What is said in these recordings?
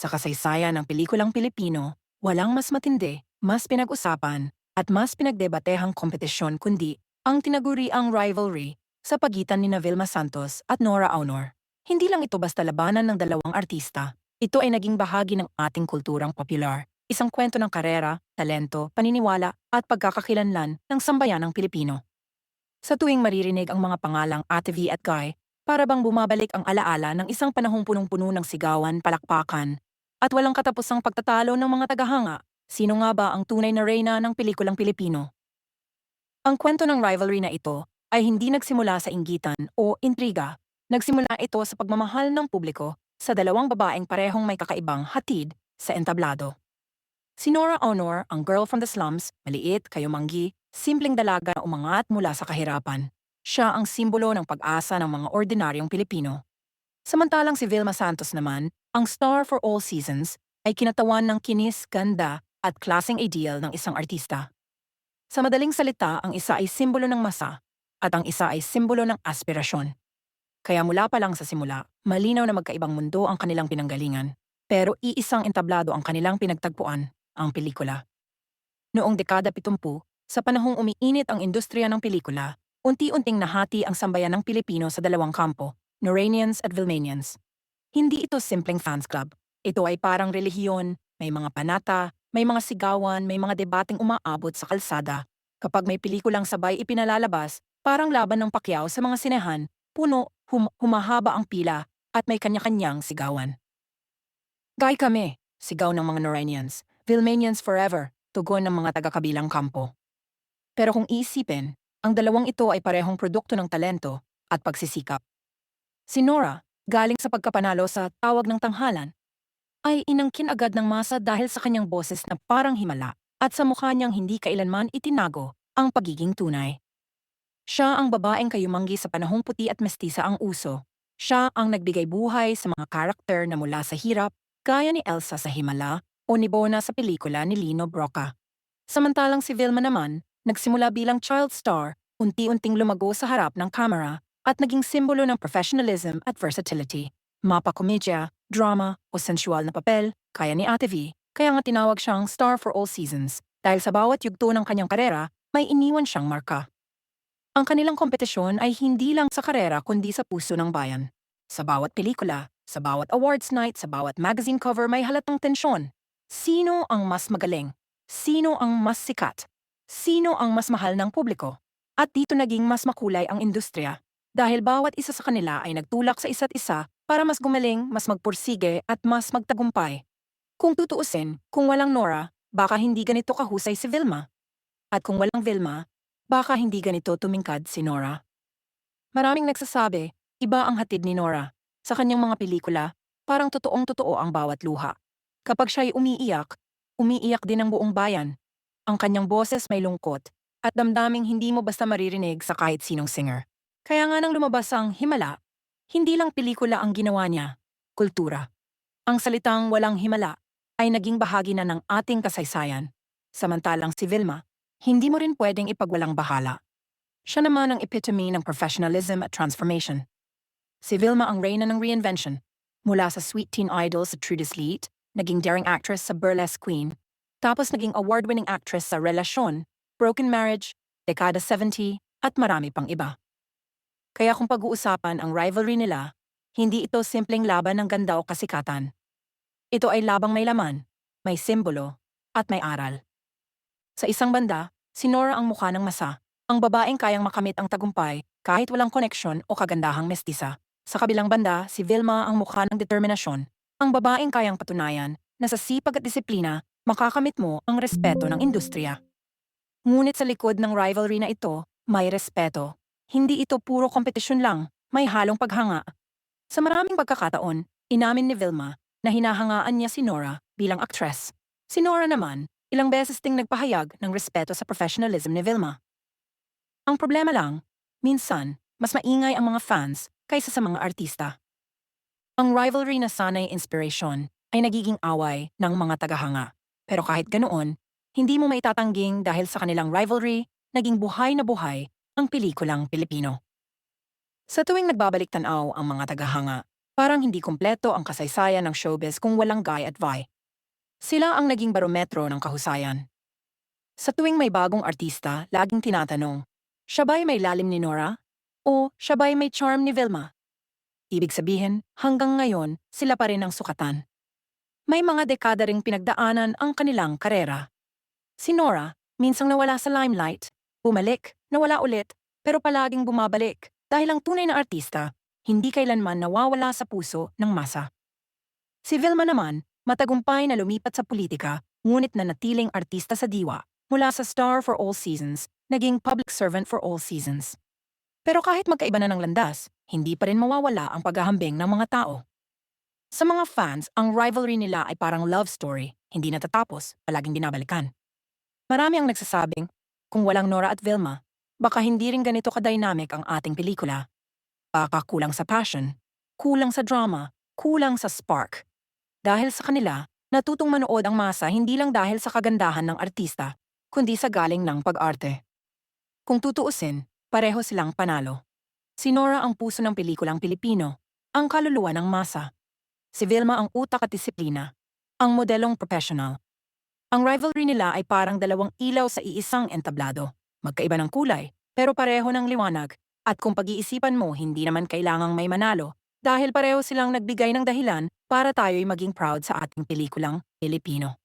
Sa kasaysayan ng pelikulang Pilipino, walang mas matindi, mas pinag-usapan, at mas pinagdebatehang kompetisyon kundi ang tinaguriang rivalry sa pagitan ni Vilma Santos at Nora Aunor. Hindi lang ito basta labanan ng dalawang artista. Ito ay naging bahagi ng ating kulturang popular. Isang kwento ng karera, talento, paniniwala at pagkakakilanlan ng sambayanang Pilipino. Sa tuwing maririnig ang mga pangalang Ate V at Guy, para bang bumabalik ang alaala ng isang panahong punong-puno ng sigawan, palakpakan, at walang katapusang pagtatalo ng mga tagahanga. Sino nga ba ang tunay na reyna ng pelikulang Pilipino? Ang kwento ng rivalry na ito ay hindi nagsimula sa inggitan o intriga. Nagsimula ito sa pagmamahal ng publiko sa dalawang babaeng parehong may kakaibang hatid sa entablado. Si Nora Honor, ang girl from the slums, maliit, kayumanggi, simpleng dalaga na umangat mula sa kahirapan. Siya ang simbolo ng pag-asa ng mga ordinaryong Pilipino. Samantalang si Vilma Santos naman, ang star for all seasons, ay kinatawan ng kinis, ganda, at klaseng ideal ng isang artista. Sa madaling salita, ang isa ay simbolo ng masa, at ang isa ay simbolo ng aspirasyon. Kaya mula pa lang sa simula, malinaw na magkaibang mundo ang kanilang pinanggalingan, pero iisang entablado ang kanilang pinagtagpuan, ang pelikula. Noong dekada 70, sa panahong umiinit ang industriya ng pelikula, unti-unting nahati ang sambayan ng Pilipino sa dalawang kampo, Noranians at Vilmanians. Hindi ito simpleng fans club. Ito ay parang relihiyon, may mga panata, may mga sigawan, may mga debating umaabot sa kalsada. Kapag may pelikulang sabay ipinalalabas, parang laban ng pakyaw sa mga sinehan, puno, hum- humahaba ang pila, at may kanya-kanyang sigawan. Gay kami, sigaw ng mga Noranians. Vilmanians forever, tugon ng mga taga-kabilang kampo. Pero kung iisipin, ang dalawang ito ay parehong produkto ng talento at pagsisikap. Si Nora, galing sa pagkapanalo sa tawag ng tanghalan, ay inangkin agad ng masa dahil sa kanyang boses na parang himala at sa mukha niyang hindi kailanman itinago ang pagiging tunay. Siya ang babaeng kayumanggi sa panahong puti at mestisa ang uso. Siya ang nagbigay buhay sa mga karakter na mula sa hirap, gaya ni Elsa sa Himala o ni Bona sa pelikula ni Lino Broca. Samantalang si Vilma naman, nagsimula bilang child star, unti-unting lumago sa harap ng camera at naging simbolo ng professionalism at versatility. Mapa komedya, drama o sensual na papel, kaya ni Ate V, kaya nga tinawag siyang star for all seasons dahil sa bawat yugto ng kanyang karera, may iniwan siyang marka. Ang kanilang kompetisyon ay hindi lang sa karera kundi sa puso ng bayan. Sa bawat pelikula, sa bawat awards night, sa bawat magazine cover may halatang tensyon. Sino ang mas magaling? Sino ang mas sikat? Sino ang mas mahal ng publiko? At dito naging mas makulay ang industriya dahil bawat isa sa kanila ay nagtulak sa isa't isa para mas gumaling, mas magpursige at mas magtagumpay. Kung tutuusin, kung walang Nora, baka hindi ganito kahusay si Vilma. At kung walang Vilma, baka hindi ganito tumingkad si Nora. Maraming nagsasabi, iba ang hatid ni Nora. Sa kanyang mga pelikula, parang totoong totoo ang bawat luha. Kapag siya'y umiiyak, umiiyak din ang buong bayan. Ang kanyang boses may lungkot, at damdaming hindi mo basta maririnig sa kahit sinong singer. Kaya nga nang lumabas ang Himala, hindi lang pelikula ang ginawa niya, kultura. Ang salitang walang himala ay naging bahagi na ng ating kasaysayan. Samantalang si Vilma, hindi mo rin pwedeng ipagwalang bahala. Siya naman ang epitome ng professionalism at transformation. Si Vilma ang reyna ng reinvention. Mula sa sweet teen idol sa True Sleet, naging daring actress sa Burlesque Queen, tapos naging award-winning actress sa Relasyon, Broken Marriage, Dekada 70, at marami pang iba. Kaya kung pag-uusapan ang rivalry nila, hindi ito simpleng laban ng ganda o kasikatan. Ito ay labang may laman, may simbolo, at may aral. Sa isang banda, si Nora ang mukha ng masa, ang babaeng kayang makamit ang tagumpay kahit walang koneksyon o kagandahang mestisa. Sa kabilang banda, si Vilma ang mukha ng determinasyon, ang babaeng kayang patunayan na sa sipag at disiplina, makakamit mo ang respeto ng industriya. Ngunit sa likod ng rivalry na ito, may respeto. Hindi ito puro kompetisyon lang, may halong paghanga. Sa maraming pagkakataon, inamin ni Vilma na hinahangaan niya si Nora bilang aktres. Si Nora naman, ilang beses ding nagpahayag ng respeto sa professionalism ni Vilma. Ang problema lang, minsan, mas maingay ang mga fans kaysa sa mga artista. Ang rivalry na sanay inspiration ay nagiging away ng mga tagahanga. Pero kahit ganoon, hindi mo maitatangging dahil sa kanilang rivalry, naging buhay na buhay ang pelikulang Pilipino. Sa tuwing nagbabalik tanaw ang mga tagahanga, Parang hindi kumpleto ang kasaysayan ng showbiz kung walang Guy at Vi. Sila ang naging barometro ng kahusayan. Sa tuwing may bagong artista, laging tinatanong, siya ba'y may lalim ni Nora? O siya ba'y may charm ni Vilma? Ibig sabihin, hanggang ngayon, sila pa rin ang sukatan. May mga dekada ring pinagdaanan ang kanilang karera. Si Nora, minsang nawala sa limelight, bumalik, nawala ulit, pero palaging bumabalik dahil ang tunay na artista, hindi kailanman nawawala sa puso ng masa. Si Vilma naman, matagumpay na lumipat sa politika, ngunit na natiling artista sa diwa, mula sa star for all seasons, naging public servant for all seasons. Pero kahit magkaiba na ng landas, hindi pa rin mawawala ang paghahambing ng mga tao. Sa mga fans, ang rivalry nila ay parang love story, hindi natatapos, palaging binabalikan. Marami ang nagsasabing, kung walang Nora at Vilma, baka hindi rin ganito ka-dynamic ang ating pelikula. Baka kulang sa passion, kulang sa drama, kulang sa spark. Dahil sa kanila, natutong manood ang masa hindi lang dahil sa kagandahan ng artista, kundi sa galing ng pag-arte. Kung tutuusin, pareho silang panalo. Si Nora ang puso ng pelikulang Pilipino, ang kaluluwa ng masa. Si Vilma ang utak at disiplina, ang modelong professional. Ang rivalry nila ay parang dalawang ilaw sa iisang entablado. Magkaiba ng kulay, pero pareho ng liwanag. At kung pag-iisipan mo, hindi naman kailangang may manalo dahil pareho silang nagbigay ng dahilan para tayo'y maging proud sa ating pelikulang Pilipino.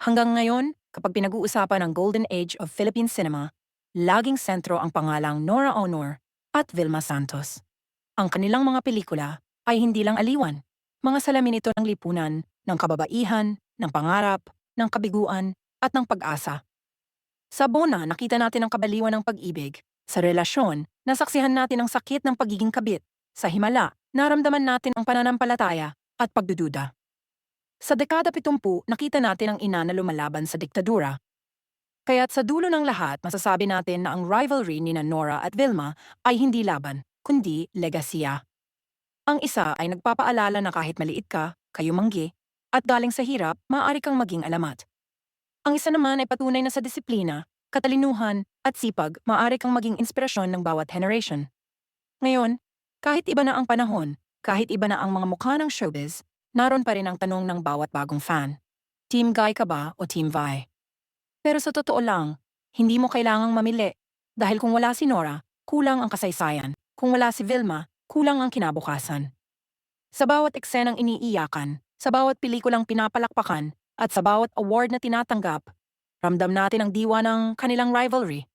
Hanggang ngayon, kapag pinag-uusapan ang Golden Age of Philippine Cinema, laging sentro ang pangalang Nora Honor at Vilma Santos. Ang kanilang mga pelikula ay hindi lang aliwan, mga salamin ito ng lipunan, ng kababaihan, ng pangarap, ng kabiguan, at ng pag-asa. Sa Bona, nakita natin ang kabaliwan ng pag-ibig. Sa relasyon, nasaksihan natin ang sakit ng pagiging kabit. Sa himala, naramdaman natin ang pananampalataya at pagdududa. Sa dekada 70, nakita natin ang ina na lumalaban sa diktadura. Kaya't sa dulo ng lahat, masasabi natin na ang rivalry ni Nora at Vilma ay hindi laban, kundi legasiya. Ang isa ay nagpapaalala na kahit maliit ka, kayo manggi, at galing sa hirap, maaari kang maging alamat. Ang isa naman ay patunay na sa disiplina, katalinuhan, at sipag, maaari kang maging inspirasyon ng bawat generation. Ngayon, kahit iba na ang panahon, kahit iba na ang mga mukha ng showbiz, naroon pa rin ang tanong ng bawat bagong fan. Team Guy ka ba o Team Vi? Pero sa totoo lang, hindi mo kailangang mamili. Dahil kung wala si Nora, kulang ang kasaysayan. Kung wala si Vilma, kulang ang kinabukasan. Sa bawat eksenang iniiyakan, sa bawat pelikulang pinapalakpakan, at sa bawat award na tinatanggap, ramdam natin ang diwa ng kanilang rivalry.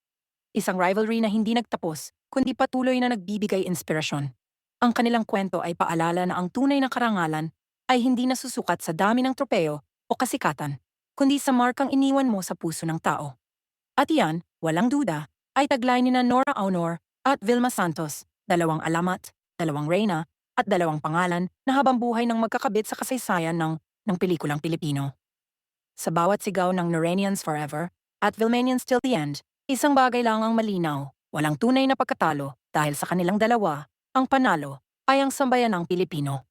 Isang rivalry na hindi nagtapos, kundi patuloy na nagbibigay inspirasyon. Ang kanilang kwento ay paalala na ang tunay na karangalan ay hindi nasusukat sa dami ng tropeo o kasikatan, kundi sa markang iniwan mo sa puso ng tao. At iyan, walang duda, ay taglay ni na Nora Aunor at Vilma Santos, dalawang alamat, dalawang reyna, at dalawang pangalan na habang buhay ng magkakabit sa kasaysayan ng, ng pelikulang Pilipino. Sa bawat sigaw ng Noranians Forever at Vilmanians Till the End, isang bagay lang ang malinaw, walang tunay na pagkatalo dahil sa kanilang dalawa, ang panalo ay ang sambayan ng Pilipino.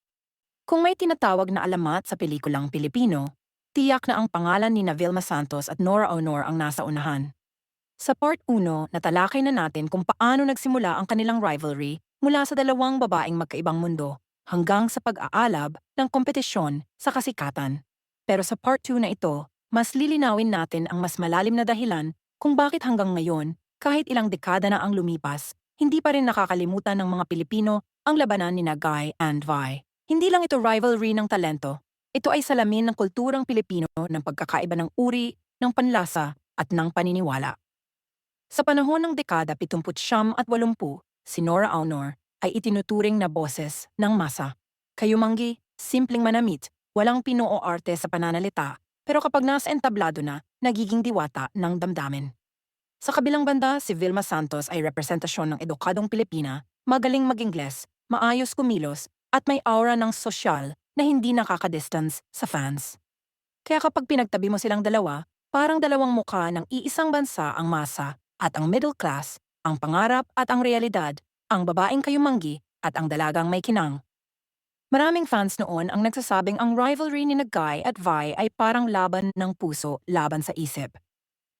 Kung may tinatawag na alamat sa pelikulang Pilipino, tiyak na ang pangalan ni na Vilma Santos at Nora Honor ang nasa unahan. Sa part 1, natalakay na natin kung paano nagsimula ang kanilang rivalry mula sa dalawang babaeng magkaibang mundo hanggang sa pag-aalab ng kompetisyon sa kasikatan. Pero sa part 2 na ito, mas lilinawin natin ang mas malalim na dahilan kung bakit hanggang ngayon, kahit ilang dekada na ang lumipas, hindi pa rin nakakalimutan ng mga Pilipino ang labanan ni Guy and Vi. Hindi lang ito rivalry ng talento, ito ay salamin ng kulturang Pilipino ng pagkakaiba ng uri, ng panlasa, at ng paniniwala. Sa panahon ng dekada 70 at 80, si Nora Aunor ay itinuturing na boses ng masa. Kayumanggi, simpleng manamit, walang pino o arte sa pananalita, pero kapag nasa entablado na, nagiging diwata ng damdamin. Sa kabilang banda, si Vilma Santos ay representasyon ng edukadong Pilipina, magaling mag-Ingles, maayos kumilos, at may aura ng sosyal na hindi nakaka-distance sa fans. Kaya kapag pinagtabi mo silang dalawa, parang dalawang mukha ng iisang bansa ang masa at ang middle class, ang pangarap at ang realidad, ang babaeng kayumanggi at ang dalagang may kinang. Maraming fans noon ang nagsasabing ang rivalry ni Guy at Vi ay parang laban ng puso laban sa isip.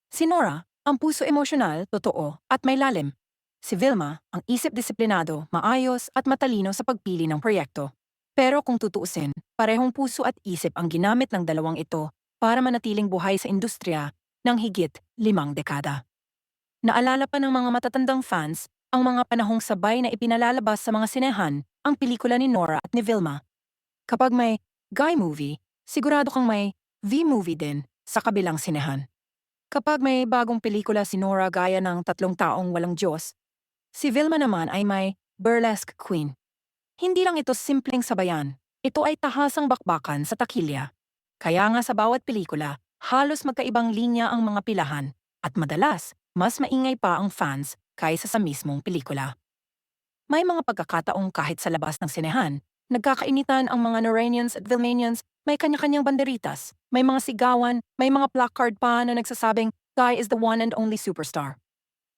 Si Nora, ang puso emosyonal, totoo, at may lalim. Si Vilma, ang isip disiplinado, maayos at matalino sa pagpili ng proyekto. Pero kung tutuusin, parehong puso at isip ang ginamit ng dalawang ito para manatiling buhay sa industriya ng higit limang dekada. Naalala pa ng mga matatandang fans ang mga panahong sabay na ipinalalabas sa mga sinehan ang pelikula ni Nora at ni Vilma. Kapag may guy movie, sigurado kang may V-movie din sa kabilang sinehan. Kapag may bagong pelikula si Nora gaya ng Tatlong Taong Walang Diyos, si Vilma naman ay may Burlesque Queen. Hindi lang ito simpleng sabayan, ito ay tahasang bakbakan sa takilya. Kaya nga sa bawat pelikula, halos magkaibang linya ang mga pilahan at madalas, mas maingay pa ang fans kaysa sa mismong pelikula. May mga pagkakataong kahit sa labas ng sinehan, nagkakainitan ang mga Noranians at Vilmanians, may kanya-kanyang banderitas, may mga sigawan, may mga placard pa na nagsasabing, Guy is the one and only superstar.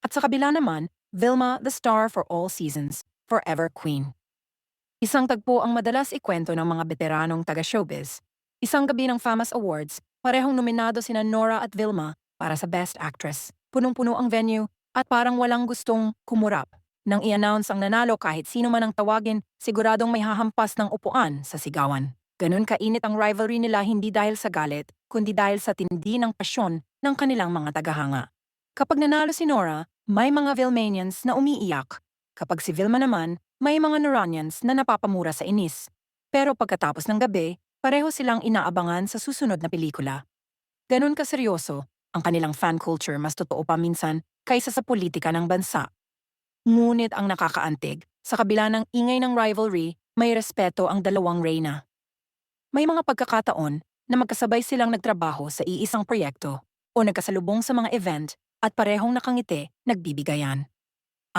At sa kabila naman, Vilma the star for all seasons, forever queen. Isang tagpo ang madalas ikwento ng mga veteranong taga-showbiz. Isang gabi ng FAMAS Awards, parehong nominado sina Nora at Vilma para sa Best Actress. Punong-puno ang venue at parang walang gustong kumurap. Nang i-announce ang nanalo kahit sino man ang tawagin, siguradong may hahampas ng upuan sa sigawan. Ganun kainit ang rivalry nila hindi dahil sa galit, kundi dahil sa tindi ng pasyon ng kanilang mga tagahanga. Kapag nanalo si Nora, may mga Vilmanians na umiiyak. Kapag si Vilma naman, may mga Noranians na napapamura sa inis. Pero pagkatapos ng gabi, pareho silang inaabangan sa susunod na pelikula. Ganun kaseryoso, ang kanilang fan culture mas totoo pa minsan kaysa sa politika ng bansa. Ngunit ang nakakaantig, sa kabila ng ingay ng rivalry, may respeto ang dalawang reyna. May mga pagkakataon na magkasabay silang nagtrabaho sa iisang proyekto o nagkasalubong sa mga event at parehong nakangiti, nagbibigayan.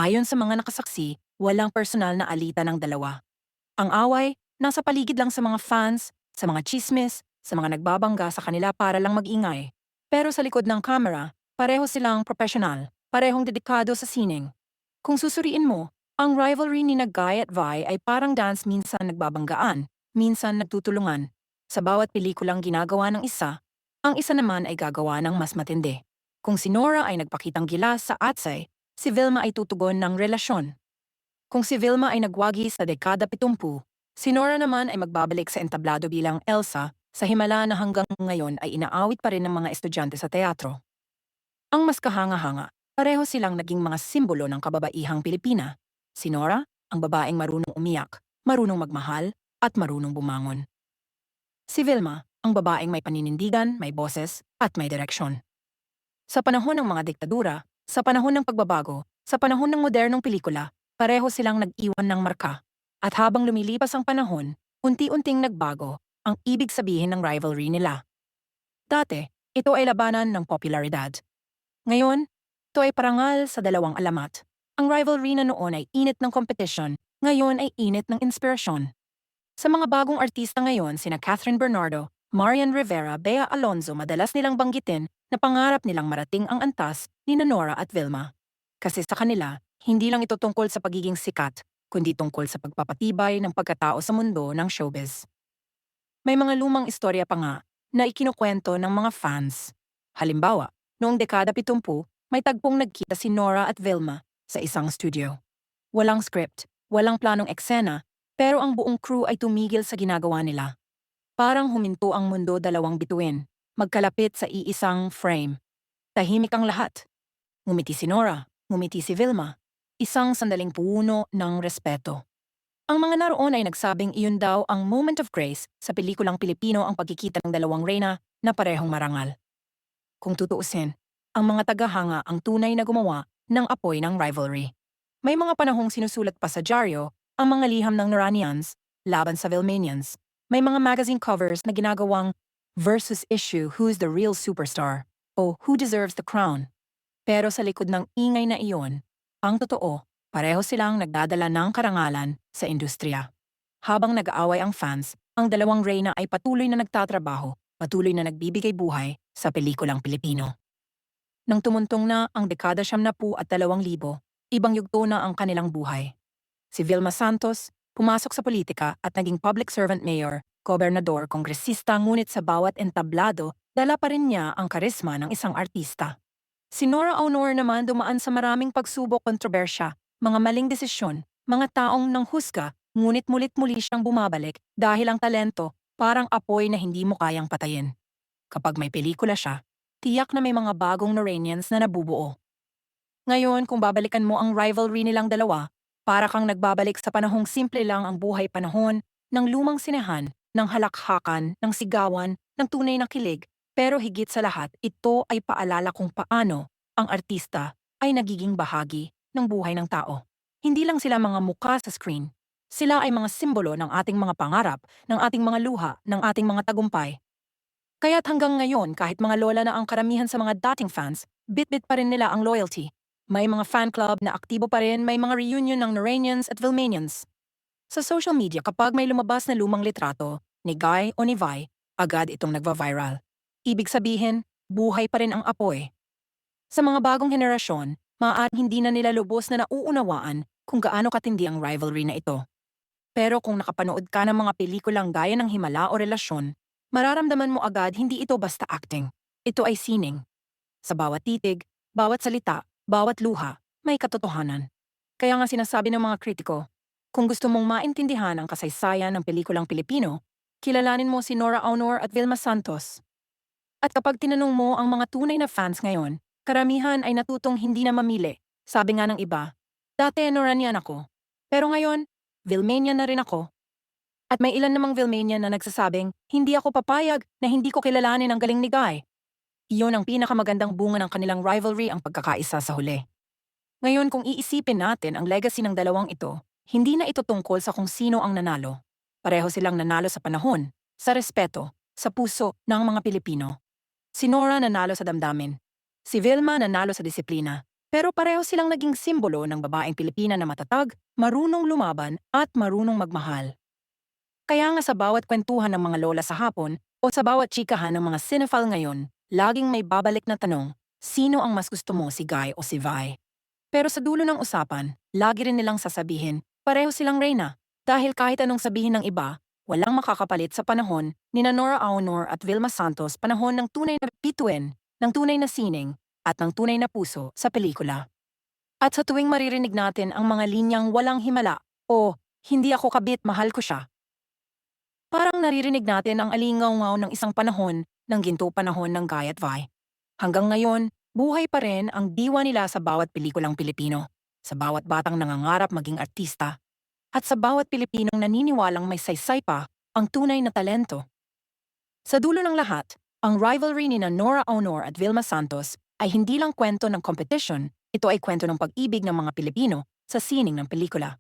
Ayon sa mga nakasaksi, walang personal na alita ng dalawa. Ang away, nasa paligid lang sa mga fans, sa mga chismis, sa mga nagbabangga sa kanila para lang mag-ingay. Pero sa likod ng camera, pareho silang professional, parehong dedikado sa sining. Kung susuriin mo, ang rivalry ni Guy at Vi ay parang dance minsan nagbabanggaan, minsan nagtutulungan. Sa bawat pelikulang ginagawa ng isa, ang isa naman ay gagawa ng mas matindi. Kung si Nora ay nagpakitang gilas sa Atsay, si Vilma ay tutugon ng relasyon. Kung si Vilma ay nagwagi sa dekada 70, si Nora naman ay magbabalik sa entablado bilang Elsa sa himala na hanggang ngayon ay inaawit pa rin ng mga estudyante sa teatro. Ang mas kahanga-hanga, pareho silang naging mga simbolo ng kababaihang Pilipina. Si Nora, ang babaeng marunong umiyak, marunong magmahal, at marunong bumangon. Si Vilma, ang babaeng may paninindigan, may boses, at may direksyon. Sa panahon ng mga diktadura, sa panahon ng pagbabago, sa panahon ng modernong pelikula, pareho silang nag-iwan ng marka. At habang lumilipas ang panahon, unti-unting nagbago ang ibig sabihin ng rivalry nila. Dati, ito ay labanan ng popularidad. Ngayon, ito ay parangal sa dalawang alamat. Ang rivalry na noon ay init ng competition, ngayon ay init ng inspirasyon. Sa mga bagong artista ngayon, sina Catherine Bernardo, Marian Rivera, Bea Alonzo madalas nilang banggitin na pangarap nilang marating ang antas ni Nora at Vilma. Kasi sa kanila, hindi lang ito tungkol sa pagiging sikat, kundi tungkol sa pagpapatibay ng pagkatao sa mundo ng showbiz. May mga lumang istorya pa nga na ikinukwento ng mga fans. Halimbawa, noong dekada 70, may tagpong nagkita si Nora at Vilma sa isang studio. Walang script, walang planong eksena, pero ang buong crew ay tumigil sa ginagawa nila. Parang huminto ang mundo dalawang bituin, magkalapit sa iisang frame. Tahimik ang lahat. Ngumiti si Nora, ngumiti si Vilma. Isang sandaling puno ng respeto. Ang mga naroon ay nagsabing iyon daw ang moment of grace sa pelikulang Pilipino ang pagkikita ng dalawang reyna na parehong marangal. Kung tutuusin, ang mga tagahanga ang tunay na gumawa ng apoy ng rivalry. May mga panahong sinusulat pa sa dyaryo ang mga liham ng Noranians laban sa Vilmanians. May mga magazine covers na ginagawang versus issue Who's the Real Superstar o Who Deserves the Crown. Pero sa likod ng ingay na iyon, ang totoo, pareho silang nagdadala ng karangalan sa industriya. Habang nag-aaway ang fans, ang dalawang reyna ay patuloy na nagtatrabaho, patuloy na nagbibigay buhay sa pelikulang Pilipino. Nang tumuntong na ang dekada siyam na po at dalawang libo, ibang yugto na ang kanilang buhay. Si Vilma Santos, pumasok sa politika at naging public servant mayor gobernador, kongresista ngunit sa bawat entablado, dala pa rin niya ang karisma ng isang artista. Si Nora Honor naman dumaan sa maraming pagsubok kontrobersya, mga maling desisyon, mga taong nang husga, ngunit mulit-muli siyang bumabalik dahil ang talento parang apoy na hindi mo kayang patayin. Kapag may pelikula siya, tiyak na may mga bagong Noranians na nabubuo. Ngayon, kung babalikan mo ang rivalry nilang dalawa, para kang nagbabalik sa panahong simple lang ang buhay panahon ng lumang sinehan, ng halakhakan, ng sigawan, ng tunay na kilig, pero higit sa lahat, ito ay paalala kung paano ang artista ay nagiging bahagi ng buhay ng tao. Hindi lang sila mga mukha sa screen. Sila ay mga simbolo ng ating mga pangarap, ng ating mga luha, ng ating mga tagumpay. Kaya't hanggang ngayon, kahit mga lola na ang karamihan sa mga dating fans, bit-bit pa rin nila ang loyalty. May mga fan club na aktibo pa rin, may mga reunion ng Noranians at Vilmanians. Sa social media, kapag may lumabas na lumang litrato, ni Guy o ni Vi, agad itong nagva-viral. Ibig sabihin, buhay pa rin ang apoy. Sa mga bagong henerasyon, maaaring hindi na nila lubos na nauunawaan kung gaano katindi ang rivalry na ito. Pero kung nakapanood ka ng mga pelikulang gaya ng Himala o Relasyon, mararamdaman mo agad hindi ito basta acting. Ito ay sining. Sa bawat titig, bawat salita, bawat luha, may katotohanan. Kaya nga sinasabi ng mga kritiko, kung gusto mong maintindihan ang kasaysayan ng pelikulang Pilipino, kilalanin mo si Nora Aunor at Vilma Santos. At kapag tinanong mo ang mga tunay na fans ngayon, karamihan ay natutong hindi na mamili. Sabi nga ng iba, dati Noranian ako. Pero ngayon, Vilmanian na rin ako. At may ilan namang Vilmanian na nagsasabing, hindi ako papayag na hindi ko kilalanin ang galing ni Guy. Iyon ang pinakamagandang bunga ng kanilang rivalry ang pagkakaisa sa huli. Ngayon kung iisipin natin ang legacy ng dalawang ito, hindi na ito tungkol sa kung sino ang nanalo. Pareho silang nanalo sa panahon, sa respeto, sa puso ng mga Pilipino. Si Nora nanalo sa damdamin. Si Vilma nanalo sa disiplina. Pero pareho silang naging simbolo ng babaeng Pilipina na matatag, marunong lumaban at marunong magmahal. Kaya nga sa bawat kwentuhan ng mga lola sa hapon o sa bawat chikahan ng mga cinephile ngayon, laging may babalik na tanong, sino ang mas gusto mo si Guy o si Vi? Pero sa dulo ng usapan, lagi rin nilang sasabihin, pareho silang reyna. Dahil kahit anong sabihin ng iba, walang makakapalit sa panahon ni Nora Aunor at Vilma Santos panahon ng tunay na bituin, ng tunay na sining, at ng tunay na puso sa pelikula. At sa tuwing maririnig natin ang mga linyang walang himala o hindi ako kabit mahal ko siya, Parang naririnig natin ang alingaw ng isang panahon ng ginto panahon ng Guy at Vi. Hanggang ngayon, buhay pa rin ang diwa nila sa bawat pelikulang Pilipino, sa bawat batang nangangarap maging artista, at sa bawat Pilipinong naniniwalang may saysay pa ang tunay na talento. Sa dulo ng lahat, ang rivalry ni na Nora Aunor at Vilma Santos ay hindi lang kwento ng competition, ito ay kwento ng pag-ibig ng mga Pilipino sa sining ng pelikula.